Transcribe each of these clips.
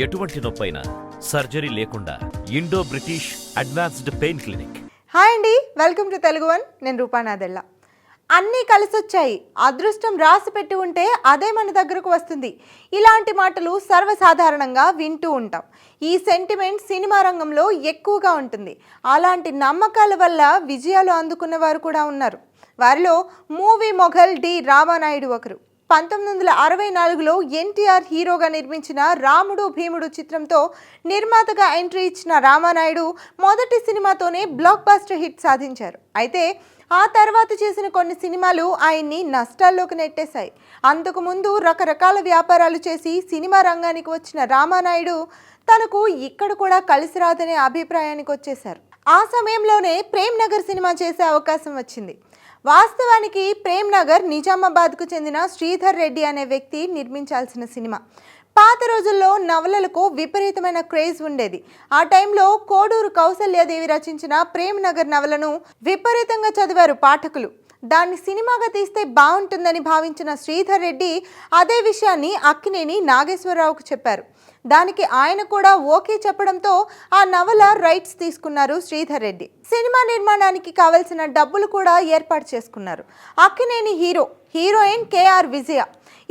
ఎటువంటి నొప్పైనా సర్జరీ లేకుండా Indo British advanced pain clinic. Hi అండి వెల్కమ్ టు తెలుగు వన్. నేను రూపానాదెళ్ళ అన్నీ కలిసొచ్చాయి. అదృష్టం రాసి పెట్టి ఉంటే అదే మన దగ్గరకు వస్తుంది. ఇలాంటి మాటలు సర్వసాధారణంగా వింటూ ఉంటాం. ఈ సెంటిమెంట్ సినిమా రంగంలో ఎక్కువగా ఉంటుంది. అలాంటి నమ్మకాల వల్ల విజయాలు అందుకున్న వారు కూడా ఉన్నారు. వారిలో మూవీ మొఘల్ డి రామానాయుడు ఒకరు. పంతొమ్మిది వందల అరవై నాలుగులో ఎన్టీఆర్ హీరోగా నిర్మించిన రాముడు భీముడు చిత్రంతో నిర్మాతగా ఎంట్రీ ఇచ్చిన రామానాయుడు మొదటి సినిమాతోనే బ్లాక్ బాస్టర్ హిట్ సాధించారు. అయితే ఆ తర్వాత చేసిన కొన్ని సినిమాలు ఆయన్ని నష్టాల్లోకి నెట్టేశాయి. అంతకుముందు రకరకాల వ్యాపారాలు చేసి సినిమా రంగానికి వచ్చిన రామానాయుడు తనకు ఇక్కడ కూడా కలిసి రాదనే అభిప్రాయానికి వచ్చేశారు. ఆ సమయంలోనే ప్రేమ్ నగర్ సినిమా చేసే అవకాశం వచ్చింది. వాస్తవానికి ప్రేమ్ నగర్ నిజామాబాద్కు చెందిన శ్రీధర్ రెడ్డి అనే వ్యక్తి నిర్మించాల్సిన సినిమా. పాత రోజుల్లో నవలలకు విపరీతమైన క్రేజ్ ఉండేది. ఆ టైంలో కోడూరు కౌసల్యాదేవి రచించిన ప్రేమ్ నగర్ నవలను విపరీతంగా చదివారు పాఠకులు. దాన్ని సినిమాగా తీస్తే బాగుంటుందని భావించిన శ్రీధర్ రెడ్డి అదే విషయాన్ని అక్కినేని నాగేశ్వరరావుకు చెప్పారు. దానికి ఆయన కూడా ఓకే చెప్పడంతో ఆ నవల రైట్స్ తీసుకున్నారు శ్రీధర్ రెడ్డి. సినిమా నిర్మాణానికి కావలసిన డబ్బులు కూడా ఏర్పాటు చేసుకున్నారు. Akkineni hero heroine KR Vijaya.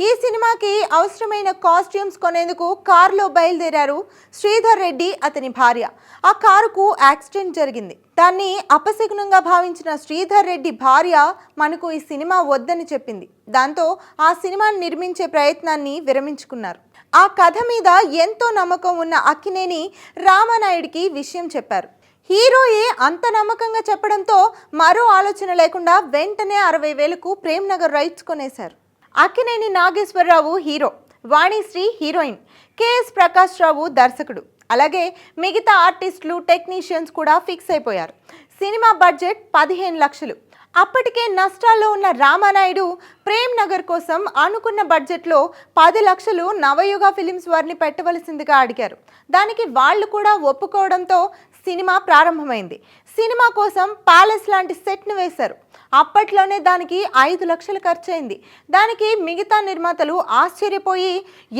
ఈ సినిమాకి అవసరమైన కాస్ట్యూమ్స్ కొనేందుకు కారులో బయలుదేరారు శ్రీధర్ రెడ్డి అతని భార్య. ఆ కారుకు యాక్సిడెంట్ జరిగింది. దాన్ని అపశకునంగా భావించిన శ్రీధర్ రెడ్డి భార్య మనకు ఈ సినిమా వద్దని చెప్పింది. దాంతో ఆ సినిమాని నిర్మించే ప్రయత్నాన్ని విరమించుకున్నారు. ఆ కథ మీద ఎంతో నమ్మకం ఉన్న అక్కినేని రామానాయుడికి విషయం చెప్పారు. హీరోయే అంత నమ్మకంగా చెప్పడంతో మరో ఆలోచన లేకుండా వెంటనే అరవై వేలకు ప్రేమ్ నగర్ రైట్స్ కొనేశారు. Akkineni Nageswara Rao hero Vanisri heroine KS Prakash Rao దర్శకుడు. అలాగే మిగతా ఆర్టిస్టులు టెక్నీషియన్స్ కూడా ఫిక్స్ అయిపోయారు. సినిమా బడ్జెట్ పదిహేను లక్షలు. అప్పటికే నష్టాల్లో ఉన్న రామానాయుడు ప్రేమ్ నగర్ కోసం అనుకున్న బడ్జెట్లో పది లక్షలు నవయుగ ఫిలిమ్స్ వారిని పెట్టవలసిందిగా అడిగారు. దానికి వాళ్ళు కూడా ఒప్పుకోవడంతో సినిమా ప్రారంభమైంది. సినిమా కోసం ప్యాలెస్ లాంటి సెట్ను వేశారు. అప్పట్లోనే దానికి ఐదు లక్షలు ఖర్చయింది. దానికి మిగతా నిర్మాతలు ఆశ్చర్యపోయి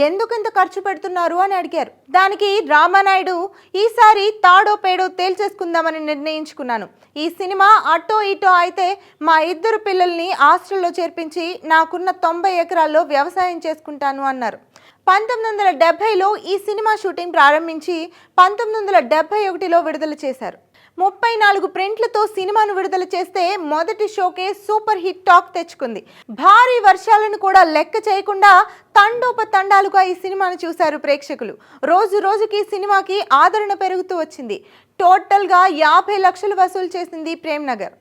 ఎందుకింత ఖర్చు పెడుతున్నారు? అని అడిగారు. దానికి రామానాయుడు ఈసారి తాడో పేడో తేల్చేసుకుందామని నిర్ణయించుకున్నాను. ఈ సినిమా అటో ఇటో అయితే మా ఇద్దరు పిల్లల్ని హాస్టల్లో చేర్పించి నాకున్న తొంభై ఎకరాల్లో వ్యవసాయం చేసుకుంటాను అన్నారు. పంతొమ్మిది వందల డెబ్బైలో ఈ సినిమా షూటింగ్ ప్రారంభించి పంతొమ్మిది వందల డెబ్బై ఒకటిలో విడుదల చేశారు. ముప్పై నాలుగు ప్రింట్లతో సినిమాను విడుదల చేస్తే మొదటి షోకే సూపర్ హిట్ టాక్ తెచ్చుకుంది. భారీ వర్షాలను కూడా లెక్క చేయకుండా తండోపతండాలుగా ఈ సినిమాను చూశారు ప్రేక్షకులు. రోజు రోజుకి సినిమాకి ఆదరణ పెరుగుతూ వచ్చింది. టోటల్గా యాభై లక్షలు వసూలు చేసింది ప్రేమ్ నగర్.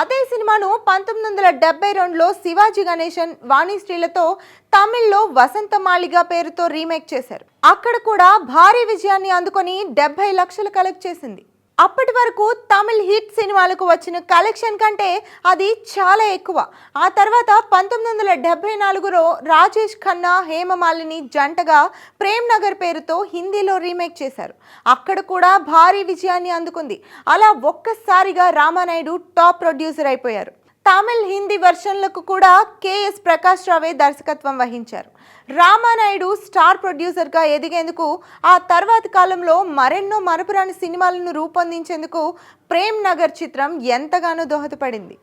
అదే సినిమాను పంతొమ్మిది వందల డెబ్బై రెండులో శివాజీ గణేశన్ వాణిశ్రీలతో తమిళ్ళో వసంత మాళిగా పేరుతో రీమేక్ చేశారు. అక్కడ కూడా భారీ విజయాన్ని అందుకొని డెబ్బై లక్షలు కలెక్ట్ చేసింది. అప్పటి వరకు తమిళ్ హిట్ సినిమాలకు వచ్చిన కలెక్షన్ కంటే అది చాలా ఎక్కువ. ఆ తర్వాత పంతొమ్మిది వందల డెబ్బై నాలుగులో రాజేష్ ఖన్నా హేమమాలిని జంటగా ప్రేమ్ నగర్ పేరుతో హిందీలో రీమేక్ చేశారు. అక్కడ కూడా భారీ విజయాన్ని అందుకుంది. అలా ఒక్కసారిగా రామానాయుడు టాప్ ప్రొడ్యూసర్ అయిపోయారు. తమిళ్ హిందీ వెర్షన్లకు కూడా కేఎస్ ప్రకాష్ రావే దర్శకత్వం వహించారు. రామానాయుడు స్టార్ ప్రొడ్యూసర్గా ఎదిగేందుకు ఆ తర్వాతి కాలంలో మరెన్నో మరపురాని సినిమాలను రూపొందించేందుకు ప్రేమ్ నగర్ చిత్రం ఎంతగానో దోహదపడింది.